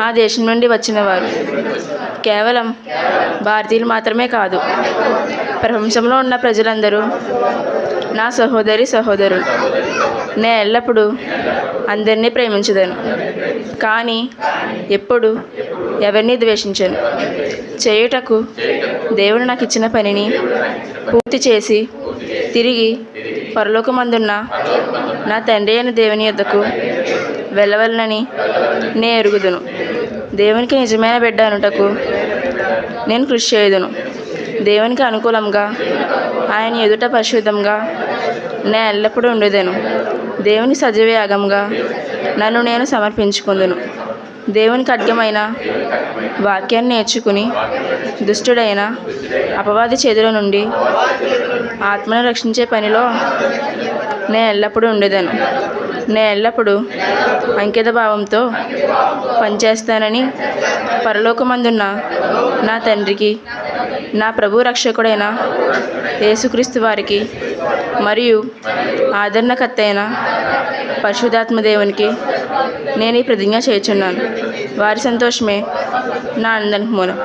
ఆ దేశం నుండి వచ్చినవారు. కేవలం భారతీయులు మాత్రమే కాదు ప్రపంచంలో ఉన్న ప్రజలందరూ నా సహోదరి సహోదరులు నేను ఎల్లప్పుడూ అందరినీ ప్రేమించదను. కానీ ఎప్పుడు ఎవరిని ద్వేషించను. చేయుటకు దేవుడు నాకు ఇచ్చిన పనిని పూర్తి చేసి తిరిగి పరలోకమందున్న నా తండ్రి అయిన దేవుని యొద్దకు వెళ్ళవలనని నేను ఎరుగుదును. దేవునికి నిజమైన బిడ్డ అనుటకు నేను కృషి చేయుదును. దేవునికి అనుకూలంగా ఆయన ఎదుట పరిశుద్ధంగా నేను ఎల్లప్పుడూ ఉండేదను. దేవుని సజీవయాగంగా నన్ను నేను సమర్పించుకుందును. దేవునికి ఖడ్గమైన వాక్యాన్ని నేర్చుకుని దుష్టుడైన అపవాది చేతుల నుండి ఆత్మను రక్షించే పనిలో నేను ఎల్లప్పుడూ ఉండేదాను నేను ఎల్లప్పుడూ అంకిత భావంతో పనిచేస్తానని పరలోకమందున్న నా తండ్రికి నా ప్రభు రక్షకుడైన యేసుక్రీస్తు వారికి మరియు ఆదరణకర్త అయిన పరిశుధాత్మదేవునికి నేను ఈ ప్రతిజ్ఞ చేయుచున్నాను. వారి సంతోషమే నా ఆనందానికి మూలం.